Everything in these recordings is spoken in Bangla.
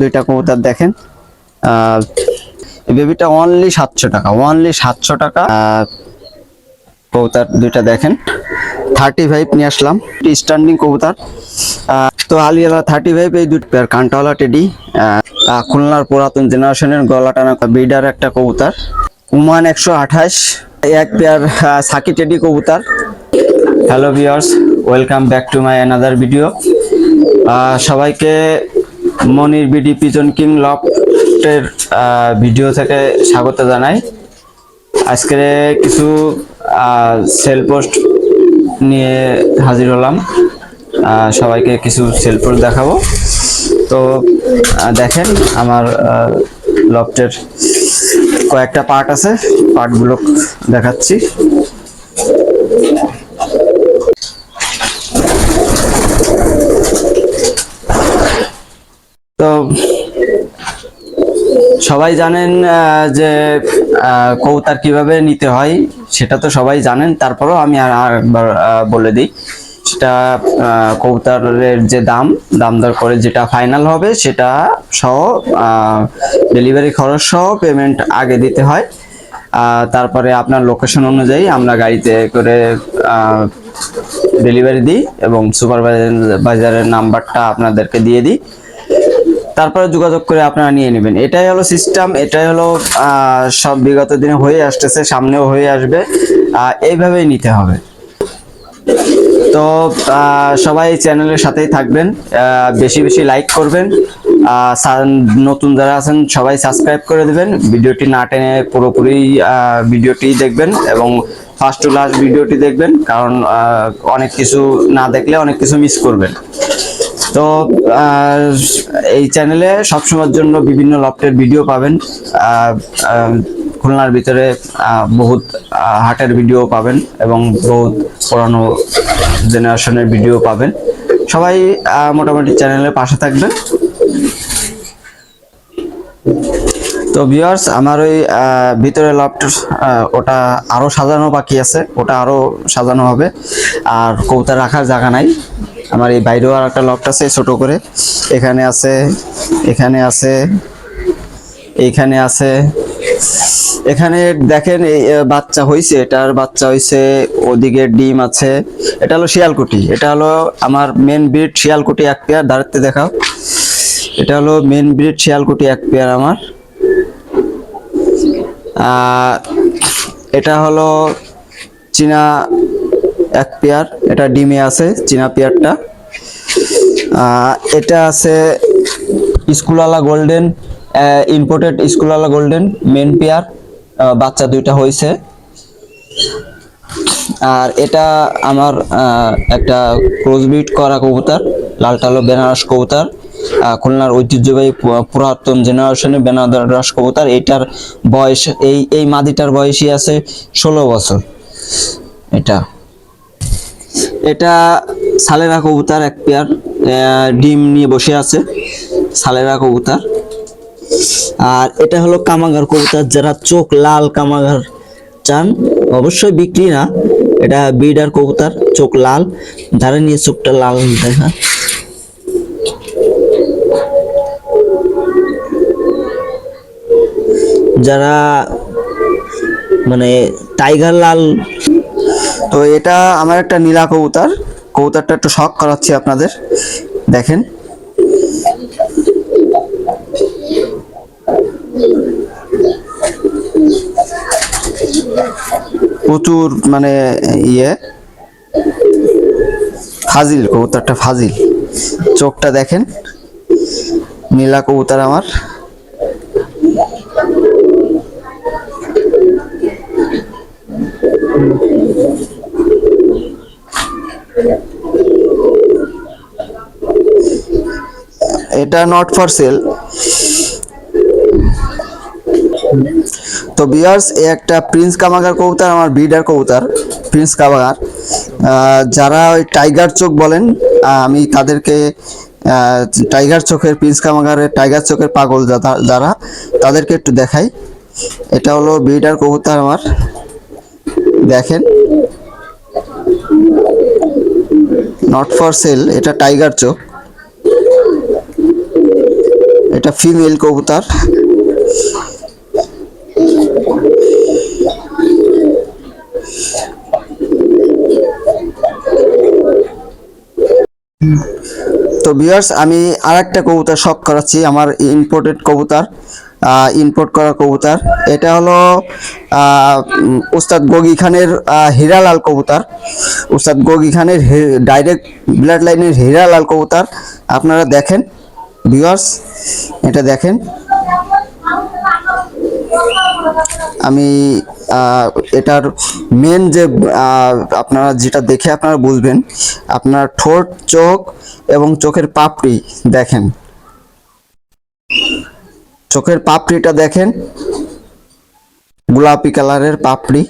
দুইটা কবুতর দেখেন। বেবিটা অনলি সাতশো টাকা অনলি সাতশো টাকা। কবুতর দুইটা দেখেন। থার্টি ফাইভ নিয়ে আসলাম স্ট্যান্ডিং কবুতর। তো আলিয়ালা থার্টি ফাইভ এই দুটো পেয়ার কান্টাওয়ালা টেডি। খুলনার পুরাতন জেনারেশনের গলা টানা ব্রিডার একটা কবুতর। উমান একশো আঠাশ, এক পেয়ার সাকি টেডি কবুতর। Hello viewers welcome back to my another video সবাইকে মনির বিডি, পিজন কিং লফটের ভিডিও থেকে স্বাগত জানাই। আজকে কিছু সেল পোস্ট নিয়ে হাজির হলাম। সবাইকে কিছু সেল পোস্ট দেখাবো। তো দেখেন আমার লফটের কয়েকটা পার্ট আছে পার্টগুলো দেখাচ্ছি তো সবাই জানেন যে কৌতার কীভাবে নিতে হয়, সেটা তো সবাই জানেন। তারপরেও আমি আর একবার বলে দিই। সেটা কৌতারের যে দাম দাম দর করে যেটা ফাইনাল হবে, সেটা সহ ডেলিভারি খরচ সহ পেমেন্ট আগে দিতে হয়। তারপরে আপনার লোকেশন অনুযায়ী আমরা গাড়িতে করে ডেলিভারি দিই এবং সুপারভাইজারের নাম্বারটা আপনাদেরকে দিয়ে দিই। তারপরে যোগাযোগ করে আপনারা নিয়ে নেবেন। এটাই হলো সিস্টেম এটাই হলো সব বিগত দিনে হয়ে আসতেছে, সামনেও হয়ে আসবে। এইভাবেই নিতে হবে। তো সবাই চ্যানেলের সাথেই থাকবেন। বেশি বেশি লাইক করবেন। নতুন যারা আছেন, সবাই সাবস্ক্রাইব করে দেবেন। ভিডিওটি না টেনে পুরোপুরি ভিডিওটি দেখবেন এবং ফার্স্ট টু লাস্ট ভিডিওটি দেখবেন। কারণ অনেক কিছু না দেখলে অনেক কিছু মিস করবেন। তো এই চ্যানেলে সবসময়ের জন্য বিভিন্ন লফটের ভিডিও পাবেন। খুলনার ভিতরে বহুত হাটের ভিডিও পাবেন এবং বহুত পুরানো জেনারেশনের ভিডিও পাবেন। সবাই মোটামুটি চ্যানেলের পাশে থাকবেন। তো ভিউয়ার্স, আমার ওই ভিতরে লফট ওটা আরও সাজানো বাকি আছে, ওটা আরও সাজানো হবে। আর কৌতা রাখার জায়গা নাই। আমার এই বাইরেও আর একটা লফট আছে, ছোট করে। এখানে আছে এখানে আছে এইখানে আছে। এখানে দেখেন, এই বাচ্চা হয়েছে এটার বাচ্চা হইছে, ওদিকে ডিম আছে। এটা হলো শিয়ালকুটি, এটা হলো আমার মেন ব্রিড শিয়ালকুটি এক পেয়ার দাঁড়াতে দেখাও। এটা হলো মেন ব্রিড শিয়ালকুটি এক পেয়ার আমার। এটা হলো চীনা এক পেয়ার, এটা ডিমে আছে, চীনা পেয়ারটা। এটা আছে স্কুলালা গোল্ডেন ইম্পোর্টেড স্কুলালা গোল্ডেন মেন পেয়ার বাচ্চা দুইটা হয়েছে আর এটা আমার একটা ক্রসবিট করা কবুতর, লাল টালো বেনারস কবুতর। খুলনার ঐতিহ্যবাহী পুরাতন জেনারেশনের বেনারস কবুতর এটার বয়স, এই এই মাদিটার বয়সই আছে ষোলো বছর। এটা। এটা সালেরা কবুতর এক পেয়ার ডিম নিয়ে বসে আছে সালেরা কবুতর। আর এটা হলো কামাগার কবুতর, যারা চোখ লাল কামাগার চান, অবশ্যই বিক্রি না। এটা বিডার কবুতর, চোখ লাল। ধারে নিয়ে চোখটা লাল দেখা যারা মানে টাইগার লাল। তো এটা আমার একটা নীলা কবুতর। কবুতরটা একটু শখ করাচ্ছি আপনাদের। দেখেন। প্রচুর মানে ইয়ে। ফাজিল কবুতরটা, ফাজিল। চোখটা দেখেন। নীলা কবুতর আমার। এটা নট ফর সেল তো বিয়ার্স এ একটা প্রিন্স কামাগার কবুতর, আমার ব্রিডার কবুতর প্রিন্স কামাগার যারা ওই টাইগার চোখ বলেন আমি তাদেরকে টাইগার চোখের প্রিন্স কামাগারের টাইগার চোখের পাগল যারা- তাদেরকে একটু দেখাই। এটা হলো ব্রিডার কবুতর আমার। দেখেন। নট ফর সেল এটা টাইগার চোখ। এটা ফিমেল কবুতর। তো ভিউয়ার্স আমি আরেকটা কবুতর শখ করাচ্ছি, আমার ইম্পোর্টেড কবুতর ইম্পোর্ট করা কবুতর। এটা হলো উস্তাদ গগি খানের হীরালাল কবুতর। উস্তাদ গগি খানের ডাইরেক্ট ব্লাড লাইনের হীরালাল কবুতর। আপনারা দেখেন। ভিউয়ার্স, এটা দেখেন। আমি এটার মেন যে আপনারা যেটা দেখে আপনারা বুঝবেন, আপনার ঠোঁট, চোখ এবং চোখের পাপড়ি দেখেন। চোখের পাপড়িটা দেখেন, গোলাপি কালারের পাপড়ি।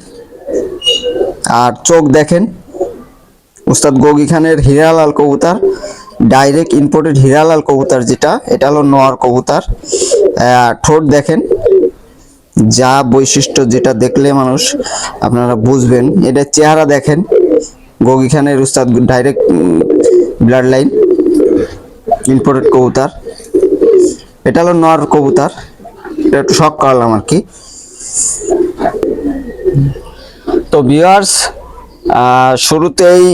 আর চোখ দেখেন উস্তাদ গগি খানের হীরালাল কবুতর। ডাইরেক্ট ইম্পোর্টেড হীরালাল কবুতর যেটা, এটা হলো নোয়ার কবুতর। ঠোঁট দেখেন। যা বৈশিষ্ট্য যেটা দেখলে মানুষ আপনারা বুঝবেন। এটা চেহারা দেখেন। গগি খানের উস্তাদ ডাইরেক্ট ব্লাড লাইন ইম্পোর্টেড কবুতর। এটা হলো নর কবুতর। এটা একটু শখ করলাম আর কি। তো ভিউয়ার্স শুরুতেই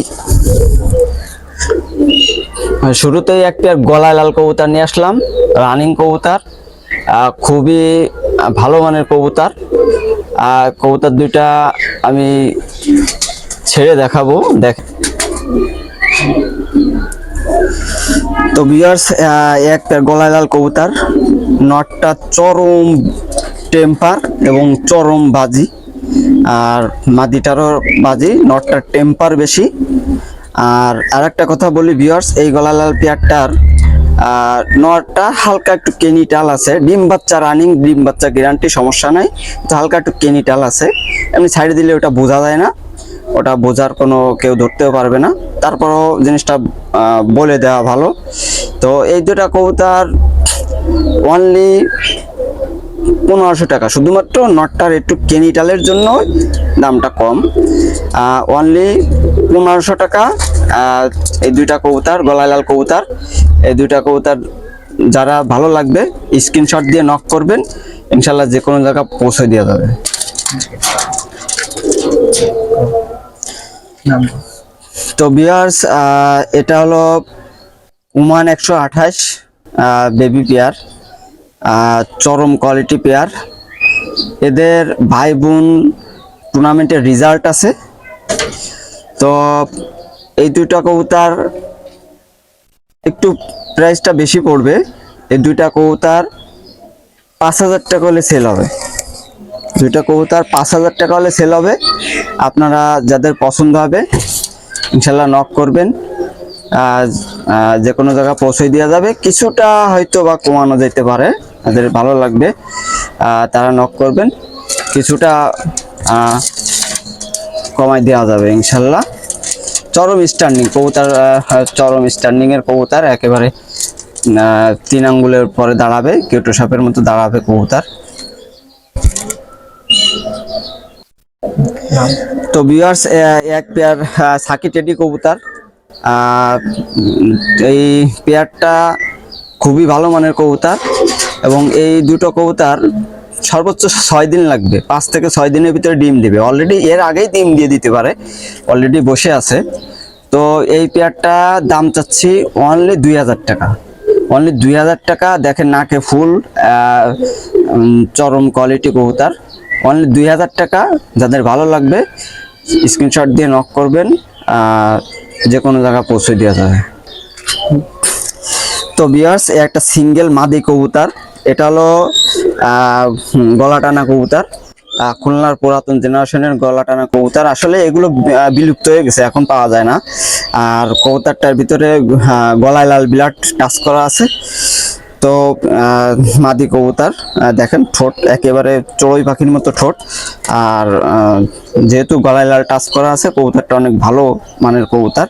শুরুতেই একটা গলায় লাল কবুতর নিয়ে আসলাম, রানিং কবুতর খুবই ভালো মানের কবুতর। আর কবুতর দুইটা আমি ছেড়ে দেখাবো, দেখ তো বিয়ার্স একটা গলায় লাল কবুতর, নটটা চরম টেম্পার এবং চরম বাজি, আর মাদিটারও বাজি, নটটার টেম্পার বেশি। আর আরেকটা কথা বলি ভিউয়ার্স এই গলা লাল পেয়ারটার আর নটটা হালকা একটু কেনি টাল আছে। ডিম বাচ্চা রানিং ডিম বাচ্চা গ্যারান্টি সমস্যা নাই। তো হালকা একটু কেনি টাল আছে। এমনি সাইড দিলে ওটা বোঝা যায় না। ওটা বোঝার কোনো কেউ ধরতেও পারবে না। তারপরও জিনিসটা বলে দেওয়া ভালো। তো এই দুটা কবুতর অনলি পনেরোশো টাকা। শুধুমাত্র নটটার একটু কেনিটালের জন্য দামটা কম। অনলি পনেরোশো টাকা এই দুইটা কবুতর, গলায় লাল কবুতর, এই দুইটা কবুতর যারা ভালো লাগবে স্ক্রিনশট দিয়ে নক করবেন, ইনশাল্লাহ যে কোনো জায়গা পৌঁছে দেওয়া যাবে। তো বিয়ার্স এটা হলো উমান একশো আঠাশ বেবি পেয়ার চরম কোয়ালিটি পেয়ার এদের ভাই বোন টুর্নামেন্টের রেজাল্ট আছে। তো এই দুইটা কবুতার একটু প্রাইসটা বেশি পড়বে। এই দুইটা কবুতার পাঁচ হাজার টাকা হলে সেল হবে। দুইটা কবুতর পাঁচ হাজার টাকা হলে সেল হবে। আপনারা যাদের পছন্দ হবে, ইনশাল্লাহ নক করবেন। যে কোনো জায়গা পৌঁছে দেওয়া যাবে। কিছুটা হয়তো বা কমানো যেতে পারে। যাদের ভালো লাগবে। তারা নক করবেন। কিছুটা কমাই দেওয়া যাবে ইনশাল্লাহ। চরম স্ট্যান্ডিং কবুতর চরম স্ট্যান্ডিং কবুতার, একেবারে তিন আঙ্গুলের পরে দাঁড়াবে কেউটো সাপের মতো দাঁড়াবে কবুতর। তো ভিউয়ার্স এক পেয়ার সাকি টেডি কবুতর। এই পেয়ারটা খুবই ভালো মানের কবুতর। এবং এই দুটো কবুতর সর্বোচ্চ ছয় দিন লাগবে। পাঁচ থেকে ছয় দিনের ভিতরে ডিম দেবে। অলরেডি এর আগেই ডিম দিয়ে দিতে পারে। অলরেডি বসে আছে। তো এই পেয়ারটা দাম চাচ্ছি অনলি দুই হাজার টাকা। অনলি দুই হাজার টাকা, দেখেন নাকে ফুল চরম কোয়ালিটি কবুতর। অনলি দুই হাজার টাকা, যাদের ভালো লাগবে স্ক্রিনশট দিয়ে নক করবেন যে কোনো জায়গা পৌঁছে দেওয়া যাবে। তো বিয়ার্স একটা সিঙ্গেল মাদি কবুতর। এটা হলো আহ, হুম, গলা টানা কবুতর খুলনার পুরাতন জেনারেশনের গলা টানা কবুতর। আসলে এগুলো বিলুপ্ত হয়ে গেছে এখন পাওয়া যায় না। আর কবুতরটার ভিতরে গলায় লাল বিলাট টাচ করা আছে। তো মাদি কবুতর দেখেন ঠোঁট একেবারে চড়ুই পাখির মতো ঠোঁট। আর যেহেতু গলায় লাল টাচ করা আছে কবুতরটা অনেক ভালো মানের কবুতর।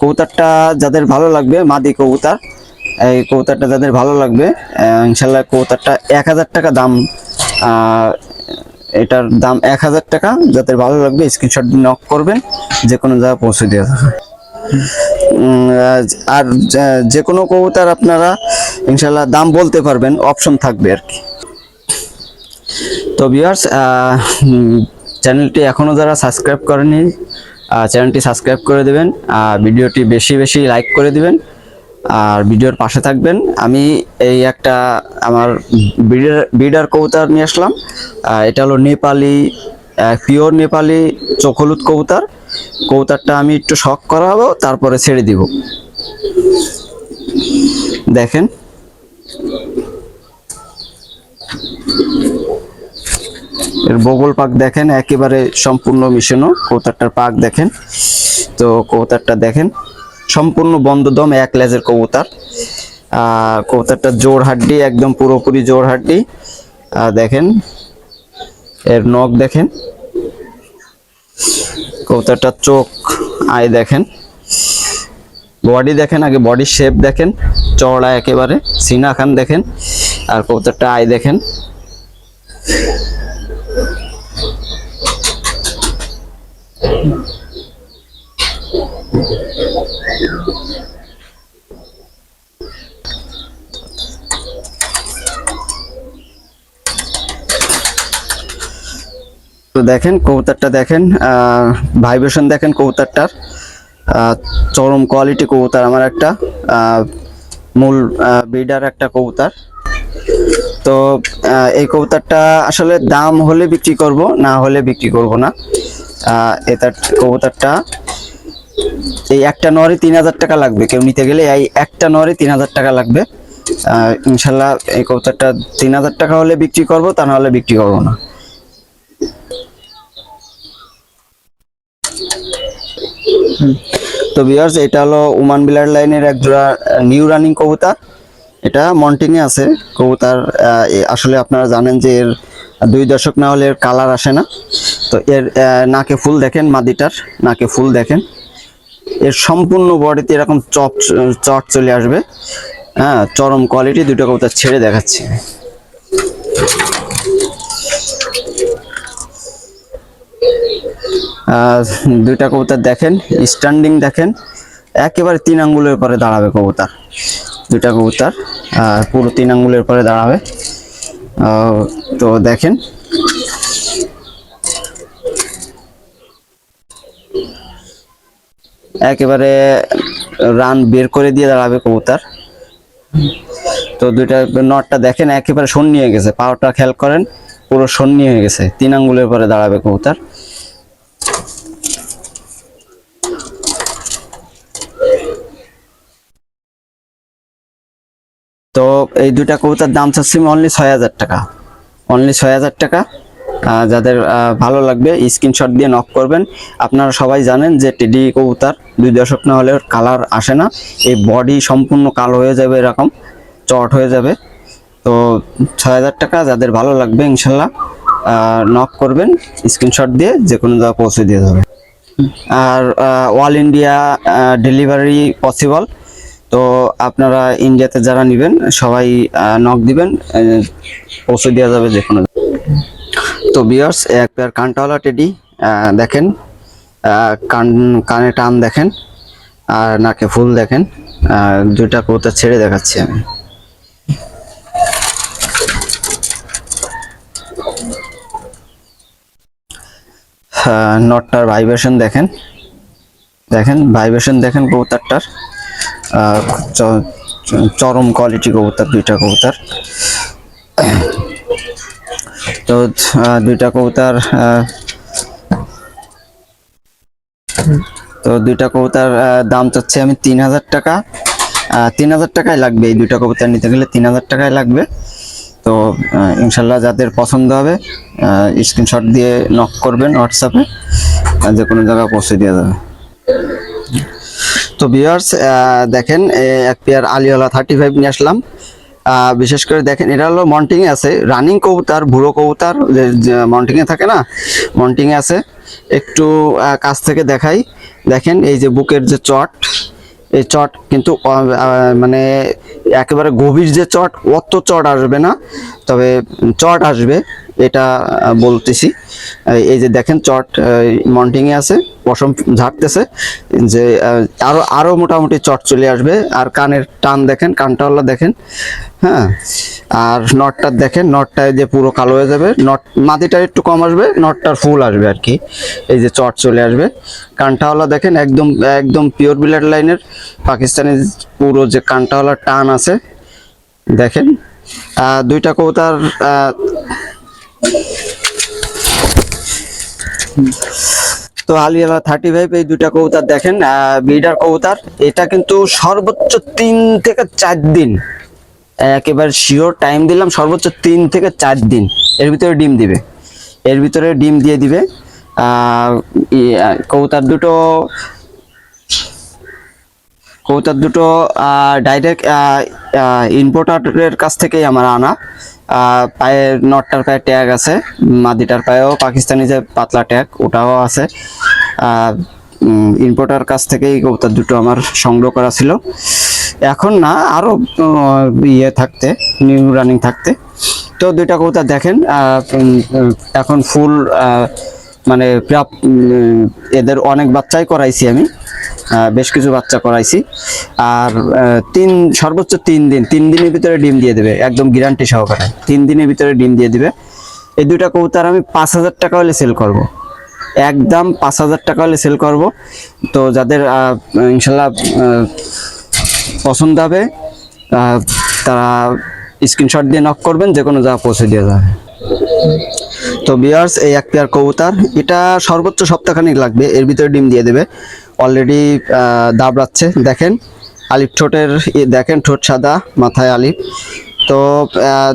কবুতরটা যাদের ভালো লাগবে মাদি কবুতর। এই কবুতরটা যাদের ভালো লাগবে ইনশাল্লাহ কবুতরটা এক হাজার টাকা দাম এটার দাম এক হাজার টাকা। যাদের ভালো লাগবে স্ক্রিনশট নক করবেন যে কোনো জায়গায় পৌঁছে দেওয়া যাবে। আর যে- কোনো কবুতর আপনারা, ইনশাল্লাহ দাম বলতে পারবেন অপশন থাকবে আর কি। তো ভিউয়ার্স চ্যানেলটি এখনও যারা সাবস্ক্রাইব করেনি চ্যানেলটি সাবস্ক্রাইব করে দেবেন, আর ভিডিওটি বেশি বেশি লাইক করে দিবেন। আর ভিডিওর পাশে থাকবেন। আমি এই একটা আমার বিডার বিডার নিয়ে আসলাম। এটা হলো নেপালি পিওর নেপালি চোখ হলুদ কবুতর। কবুতরটা আমি একটু শখ করাবো, তারপরে ছেড়ে দিব। দেখেন। এর বগল পাক দেখেন, একেবারে সম্পূর্ণ মিশানো। কবুতরটার পাক দেখেন। তো কবুতরটা দেখেন। সম্পূর্ণ বন্ধ দম এক লেজের কবুতর। কবুতরটা জোর হাড্ডি, একদম পুরোপুরি জোর হাড্ডি। দেখেন, এর নখ দেখেন। কবুতরটার চোখ আয় দেখেন। বডি দেখেন, আগে বডির শেপ দেখেন। চওড়া একেবারে, সিনা খান দেখেন। আর কবুতরটা আয় দেখেন। তো দেখেন, কবুতরটা দেখেন ভাইব্রেশন দেখেন কবুতরটার। চরম কোয়ালিটি কবুতর আমার একটা মূল ব্রিডার একটা কবুতর। তো এই কবুতরটা আসলে দাম হলে বিক্রি করব, না হলে বিক্রি করব না। এটার কবুতরটা, এই একটা নরে তিন হাজার টাকা লাগবে। কেউ নিতে গেলে এই একটা নরে তিন হাজার টাকা লাগবে। ইনশাল্লাহ এই কবুতরটা তিন হাজার টাকা হলে বিক্রি করব, তা না হলে বিক্রি করব না। তো বিয়ার্স এটা হলো উমান বিলার লাইনের এক জোড়া নিউ রানিং কবুতর। এটা মন্টিং এ আছে। কবুতর আসলে আপনারা জানেন যে এর দুই দশক না হলে এর কালার আসে না। তো এর নাকে ফুল দেখেন, মাদিটার নাকে ফুল দেখেন। এর সম্পূর্ণ বডিতে এরকম চপ চট চলে আসবে। হ্যাঁ চরম কোয়ালিটি দুটো কবুতর ছেড়ে দেখাচ্ছি। দুইটা কবুতর দেখেন স্ট্যান্ডিং দেখেন, একেবারে তিন আঙ্গুলের পরে দাঁড়াবে কবুতর, দুইটা কবুতর পুরো তিন আঙ্গুলের পরে দাঁড়াবে। তো দেখেন। একেবারে রান বের করে দিয়ে দাঁড়াবে কবুতর। তো দুইটা নটটা দেখেন, একেবারে সন্নি হয়ে গেছে, পাওয়ারটা খেয়াল করেন, পুরো সন্নি হয়ে গেছে, তিন আঙ্গুলের পরে দাঁড়াবে কবুতর। তো এই দুইটা কবুতার দাম চাচ্ছি অনলি ছয় হাজার টাকা। অনলি ছয় হাজার টাকা। যাদের ভালো লাগবে স্ক্রিনশট দিয়ে নক করবেন। আপনারা সবাই জানেন যে টেডি কবুতর, দুই দশক না হলে কালার আসে না। এই বডি সম্পূর্ণ কালো হয়ে যাবে এরকম, চট হয়ে যাবে। তো ছয় হাজার টাকা, যাদের ভালো লাগবে ইনশাল্লাহ নক করবেন স্ক্রিনশট দিয়ে যে কোনো জায়গায় পৌঁছে দিয়ে যাবে। আর অল ইন্ডিয়া ডেলিভারি পসিবল তো আপনারা ইন্ডিয়াতে যারা নেবেন, সবাই নক দিবেন পৌঁছে দেওয়া যাবে যে কোনো তো বিয়ার্স এক পেয়ার কানটাওয়ালা টেডি দেখেন কান, কানে টান দেখেন, আর নাকে ফুল দেখেন দুইটা কবুতর ছেড়ে দেখাচ্ছি আমি। নটটার ভাইব্রেশন দেখেন। দেখেন ভাইব্রেশন দেখেন কবুতরটার। চরম কোয়ালিটি কবুতর, দুইটা কবুতর। তো দুইটা কবুতর তো দুইটা কবুতর দাম চাচ্ছি আমি তিন হাজার টাকা। তিন হাজার টাকায় লাগবে এই দুইটা কবুতর নিতে গেলে, তিন হাজার টাকায় লাগবে। তো ইনশাল্লাহ যাদের পছন্দ হবে স্ক্রিনশট দিয়ে নক করবেন হোয়াটসঅ্যাপে যে কোনো জায়গায় পৌঁছে দেওয়া যাবে। তো ভিউয়ার্স দেখেন এক পেয়ার আলিওয়ালা থার্টি ফাইভ নিয়ে আসলাম। বিশেষ করে দেখেন, এটা হলো মন্টিং আছে। রানিং কবুতর, বুড়ো কবুতর মন্টিংয়ে থাকে না? মন্টিংয়ে আছে। একটু কাছ থেকে দেখাই। দেখেন, এই যে বুকের যে চট, এই চট কিন্তু মানে একেবারে গভীর যে চট, অত চট আসবে না। তবে চট আসবে। এটা বলতেছি। এই- যে দেখেন চট মন্টিং এ আছে পশম ঝাড়তেছে যে আহ, আরও আরও মোটামুটি চট চলে আসবে। আর কানের টান দেখেন কানটাওয়ালা দেখেন হ্যাঁ? আর নটটা দেখেন নটটা যে পুরো কালো হয়ে যাবে। নট মাটিটা একটু কম আসবে নটটার ফুল আসবে আর কি। এই যে চট চলে আসবে। কানটাওয়ালা দেখেন একদম একদম পিওর ব্লাড লাইনের পাকিস্তানি পুরো যে কানটাওয়ালা টান আছে দেখেন। দুইটা কবুতার আহ, তো আলিয়ালা থার্টি ফাইভ এই দুইটা কবুতার দেখেন বিডার কবুতার। এটা কিন্তু সর্বোচ্চ তিন থেকে চার দিন। একেবারে শিওর টাইম দিলাম, সর্বোচ্চ তিন থেকে চার দিন। এর ভিতরে ডিম দিবে। এর ভিতরে ডিম দিয়ে দিবে। কবুতর দুটো কবুতর দুটো ডাইরেক্ট ইম্পোর্টারের কাছ থেকেই আমার আনা। আহ, পায়ে নটটার পায়ে ট্যাগ আছে মাদিটার পায়েও পাকিস্তানি যে পাতলা ট্যাগ ওটাও আছে। ইম্পোর্টার কাছ থেকেই কবুতর দুটো আমার সংগ্রহ করা ছিল। এখন না আরও ইয়ে থাকতে নিউ রানিং থাকতে। তো দুইটা কবুতর দেখেন এখন ফুল মানে এদের অনেক বাচ্চাই করাইছি আমি। বেশ কিছু বাচ্চা করাইছি। আর তিন, সর্বোচ্চ তিন দিন, তিন দিনের ভিতরে ডিম দিয়ে দেবে, একদম গ্যারান্টি সহকারে। তিন দিনের ভিতরে ডিম দিয়ে দিবে। এই দুইটা কবুতর আমি পাঁচ হাজার টাকা হলে সেল করব। একদম পাঁচ হাজার টাকা হলে সেল করব। তো যাদের ইনশাল্লাহ পছন্দ হবে তারা স্ক্রিনশট দিয়ে নক করবেন যে কোনো জায়গা পৌঁছে দিয়ে যাবে। তো বিয়ার্স এই এক পেয়ার কবুতর, এটা সর্বোচ্চ সপ্তাহখানিক লাগবে, এর ভিতরে ডিম দিয়ে দেবে। অলরেডি দাবড়াচ্ছে, দেখেন। আলিফ ঠোঁটের দেখেন, ঠোঁট সাদা, মাথায় আলিফ। তো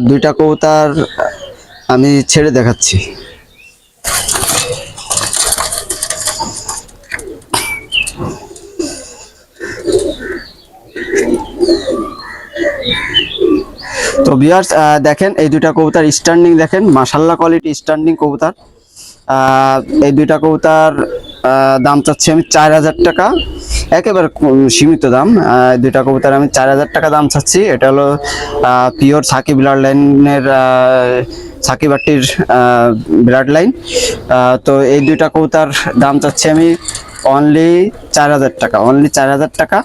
দুইটা কবুতর আমি ছেড়ে দেখাচ্ছি। তো বিয়ার্স দেখেন, এই দুইটা কবুতর স্ট্যান্ডিং দেখেন মাসাল্লাহ কোয়ালিটি স্ট্যান্ডিং কবুতর। এই দুইটা কবুতর দাম চাচ্ছি আমি চার হাজার টাকা। একেবারে সীমিত দাম। দুইটা কবুতর আমি চার হাজার টাকা দাম চাচ্ছি। এটা হলো পিওর সাকিব ব্লাড লাইনের সাকিব আটটির ব্লাড লাইন। তো এই দুইটা কবুতর দাম চাচ্ছি আমি অনলি চার হাজার টাকা অনলি চার হাজার টাকা।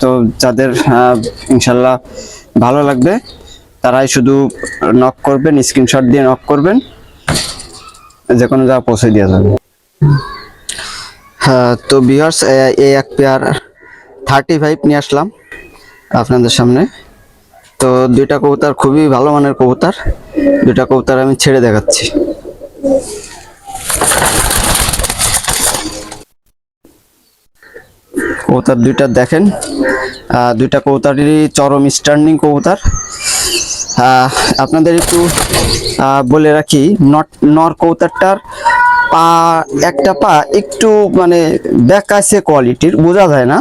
তো যাদের ইনশাল্লাহ ভালো লাগবে। তারাই শুধু নক করবেন স্ক্রিনশট দিয়ে নক করবেন। যে কোনো জায়গা পৌঁছে দেওয়া যাবে। হ্যাঁ তো বিহার্স এই এক পেয়ার থার্টি ফাইভ নিয়ে আসলাম আপনাদের সামনে। তো দুইটা কবুতর খুবই ভালো মানের কবুতর। দুইটা কবুতর আমি ছেড়ে দেখাচ্ছি। কবুতর দুইটা দেখেন। দুইটা কবুতরেরই চরম স্ট্যান্ডিং কবুতর। আপনাদের একটু বলে রাখি নর কবুতরটার পা, একটা পা একটু মানে দেখাচ্ছে কোয়ালিটির বোঝা যায় না।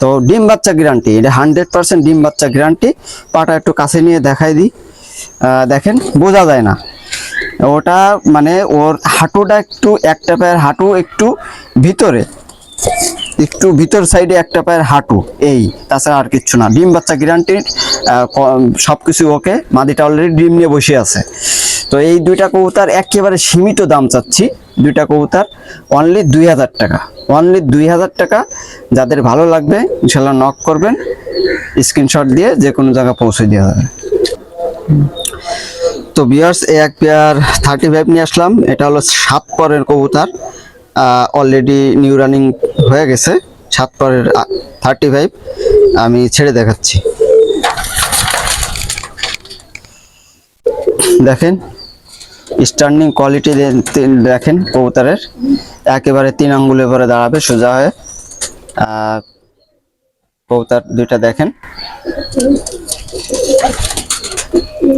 তো ডিম বাচ্চা গ্যারান্টি এটা হান্ড্রেড পার্সেন্ট ডিম বাচ্চা গ্যারান্টি পাটা একটু কাছে নিয়ে দেখাই দিই। দেখেন, বোঝা যায় না। ওটা মানে ওর হাঁটুটা একটু, একটা পায়ের হাঁটু একটু ভিতরে। একটু ভিতর সাইডে একটা পায়ের হাঁটু, এই, তাছাড়া আর কিচ্ছু না। ডিম বাচ্চা গ্যারান্টি সব কিছু ওকে মাদিটা অলরেডি ডিম নিয়ে বসে আছে। তো এই দুইটা কবুতর একেবারে সীমিত দাম চাচ্ছি। দুইটা কবুতর অনলি দুই হাজার টাকা। অনলি দুই হাজার টাকা, যাদের ভালো লাগবে ইনশাল্লাহ নক করবেন স্ক্রিনশট দিয়ে যে কোনো জায়গায় পৌঁছে দেওয়া যাবে। তো বিয়ার্স এক পেয়ার থার্টি ফাইভ নিয়ে আসলাম। এটা হলো সাত পরের কবুতর। অলরেডি নিউ রানিং হয়ে গেছে সাত থার্টি ফাইভ আমি ছেড়ে দেখাচ্ছি। দেখেন স্টার্নিং কোয়ালিটি দেখেন কবুতরের, একেবারে তিন আঙ্গুলের পরে দাঁড়াবে, সোজা হয়ে। কবুতর দুইটা দেখেন।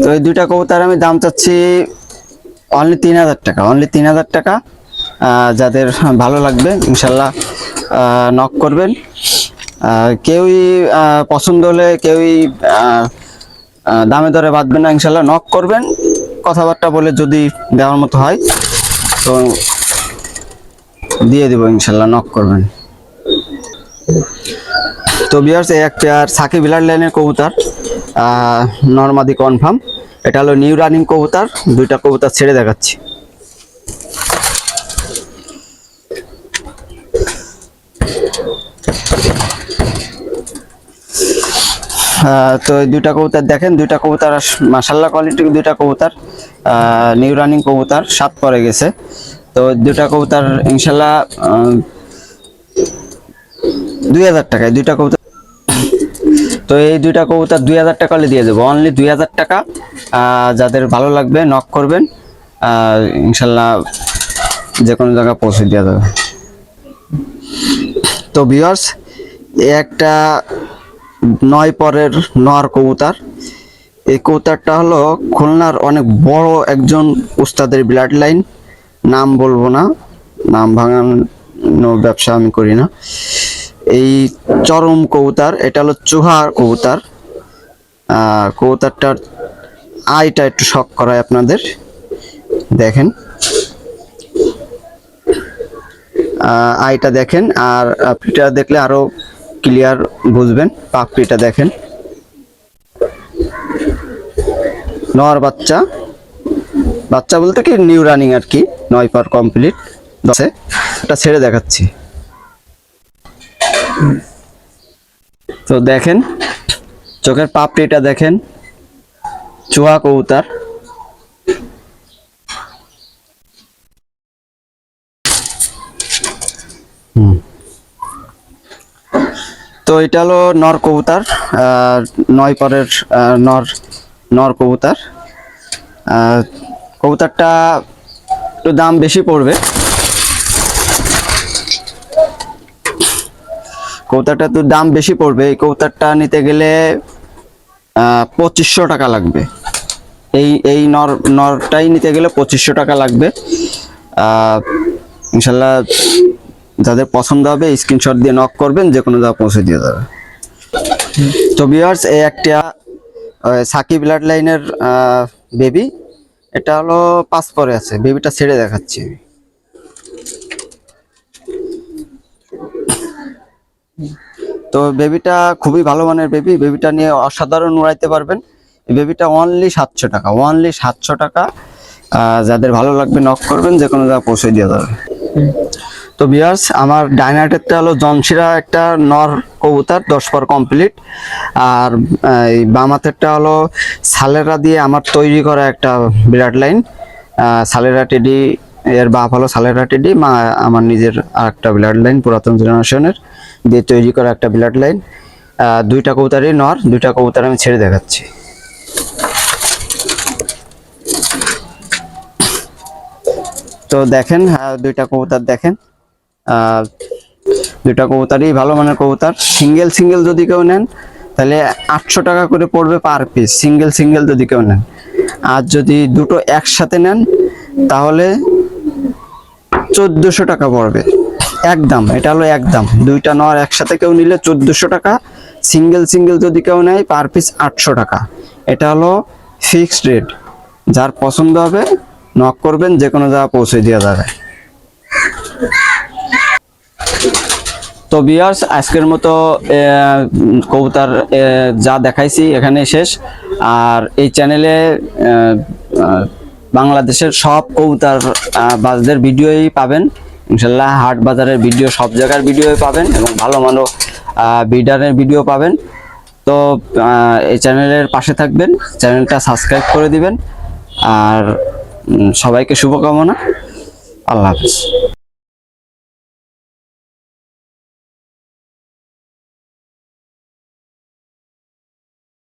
তো এই দুইটা কবুতর আমি দাম চাচ্ছি অনলি তিন হাজার টাকা অনলি তিন হাজার টাকা। যাদের ভালো লাগবে, ইনশাল্লাহ নক করবেন। কেউই পছন্দ হলে কেউই দামে দরে বাঁধবেন না, ইনশাল্লাহ নক করবেন। কথাবার্তা বলে যদি দেওয়ার মতো হয়, তো দিয়ে দেবো, ইনশাল্লাহ নক করবেন। তো বিয়ার্স এই এক পেয়ার সাকিব বিলার লাইনের কবুতর নর্মাদি কনফার্ম এটা হলো নিউ রানিং কবুতর, দুইটা কবুতর ছেড়ে দেখাচ্ছি। তো এই দুইটা কবুতর দেখেন, দুইটা কবুতর মাসাল্লাহ কোয়ালিটির দুইটা কবুতর নিউ রানিং কবুতর, সাত পরে গেছে। তো দুইটা কবুতর ইনশাল্লাহ দুই হাজার টাকায়, দুইটা কবুতর। তো এই দুইটা কবুতর দুই হাজার টাকা হলে দিয়ে দেবো। অনলি দুই হাজার টাকা যাদের ভালো লাগবে নক করবেন ইনশাল্লাহ যে কোনো জায়গায় পৌঁছে দেওয়া যাবে। তো বিয়ার্স একটা নয় পরের নর কবুতার। এই কবুতরটা হলো খুলনার অনেক বড় একজন উস্তাদের ব্লাড লাইন। নাম বলব না, নাম ভাঙানো ব্যবসা আমি করি না। এই চরম কবুতর, এটা হলো চুহার কবুতর। কবুতরটার আইটা একটু শখ করায় আপনাদের। দেখেন। আইটা দেখেন, আর আপনিটা দেখলে আরও ক্লিয়ার বুঝবেন, পাপড়িটা দেখেন। নর বাচ্চা। বাচ্চা বলতে কি নিউ রানিং আর কি, নয় পার কমপ্লিট দশে এটা ছেড়ে দেখাচ্ছি। তো দেখেন, চোখের পাপড়িটা দেখেন, চুয়া কবুতার। তো এটা হলো নর কবুতার নয় পরের নর নর কবুতার। কবুতরটা একটু দাম বেশি পড়বে। কবুতরটা তো দাম বেশি পড়বে। এই কবুতরটা নিতে গেলে পঁচিশশো টাকা লাগবে। এই এই নর, নরটাই নিতে গেলে পঁচিশশো টাকা লাগবে। ইনশাল্লাহ যাদের পছন্দ হবে স্ক্রিনশট দিয়ে নক করবেন যে কোনো জায়গা পৌঁছে দিয়ে যাবে তো ভিউয়ার্স এই একটা সাকিব ব্লাড লাইনের বেবি এটা হলো পাঁচ পরে আছে বেবিটা ছেড়ে দেখাচ্ছি তো বেবিটা খুবই ভালো মানের বেবি বেবিটা নিয়ে অসাধারণ উড়াইতে পারবেন। বেবিটা অনলি সাতশো টাকা অনলি সাতশো টাকা। যাদের ভালো লাগবে নক করবেন যে কোনো জায়গায় পৌঁছে দিয়ে যাবে তো বিয়ার্স আমার ডাইনাটেরটা হলো জনসিরা একটা নর কবুতর দশ পর কমপ্লিট আর এই বামাতেরটা হলো সালেরা দিয়ে আমার তৈরি করা একটা বিরাট লাইন সালেরা টেডি এর বাপ হলো সালেরা টেডি মা আমার নিজের আর একটা ব্লাড লাইন পুরাতন জেনারেশনের দিয়ে তৈরি করা একটা ব্লাড লাইন দুইটা কবুতারই নর দুইটা কবুতার আমি ছেড়ে দেখাচ্ছি। তো দেখেন আহ, দুইটা কবুতার দেখেন। দুইটা কবুতরই ভালো মানের কবুতর। সিঙ্গেল সিঙ্গেল যদি কেউ নেন, তাহলে আটশো টাকা করে পড়বে পার পিস সিঙ্গেল সিঙ্গেল যদি কেউ নেন। আর যদি দুটো একসাথে নেন, তাহলে চোদ্দোশো টাকা পড়বে। একদম, এটা হলো একদম। দুইটা নর একসাথে কেউ নিলে চোদ্দোশো টাকা। সিঙ্গেল সিঙ্গেল যদি কেউ নেয় পার পিস আটশো টাকা। এটা হলো ফিক্সড রেট যার পছন্দ হবে নক করবেন যে কোনো জায়গা পৌঁছে দেওয়া যাবে। তো বিয়ার্স আজকের মতো কবুতর যা দেখাইছি এখানে শেষ। আর এই চ্যানেলে বাংলাদেশের সব কবুতর বাজদের ভিডিওই পাবেন। ইনশাল্লাহ হাট বাজারের ভিডিও সব জায়গার ভিডিওই পাবেন এবং ভালো ভালো বিডারের ভিডিও পাবেন। তো এই চ্যানেলের পাশে থাকবেন চ্যানেলটা সাবস্ক্রাইব করে দিবেন। আর সবাইকে শুভকামনা। আল্লাহ হাফিজ।